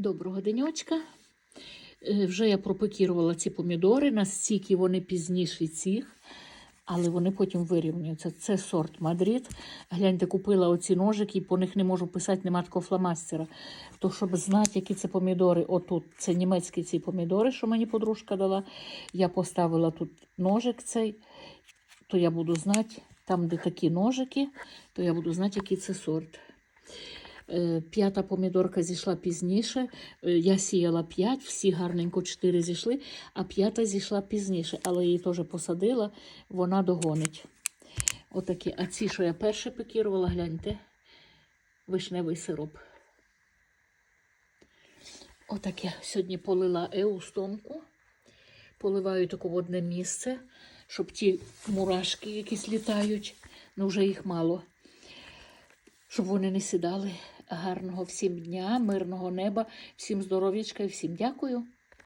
Доброго денечка. Е, Вже я пропекірувала ці помідори, настільки вони пізніші цих, але вони потім вирівнюються. Це сорт Мадрид. Гляньте, купила оці ножики, по них не можу писати, нема такого фломастера. То, щоб знати, які це помідори, отут це німецькі ці помідори, що мені подружка дала. Я поставила тут ножик цей, то я буду знати, там, де такі ножики, то я буду знати, який це сорт. Е, П'ята помідорка зійшла пізніше. Е, Я сіяла п'ять, всі гарненько чотири зійшли, а п'ята зійшла пізніше, але її теж посадила, вона догонить. Отакі. А ці, що я перше пекірувала, гляньте, вишневий сироп. Отаке. Сьогодні полила еустонку. Поливаю таке в одне місце, щоб ті мурашки якісь літають, ну вже їх мало щоб вони не сідали. Гарного всім дня, мирного неба, всім здоров'ячка і всім дякую.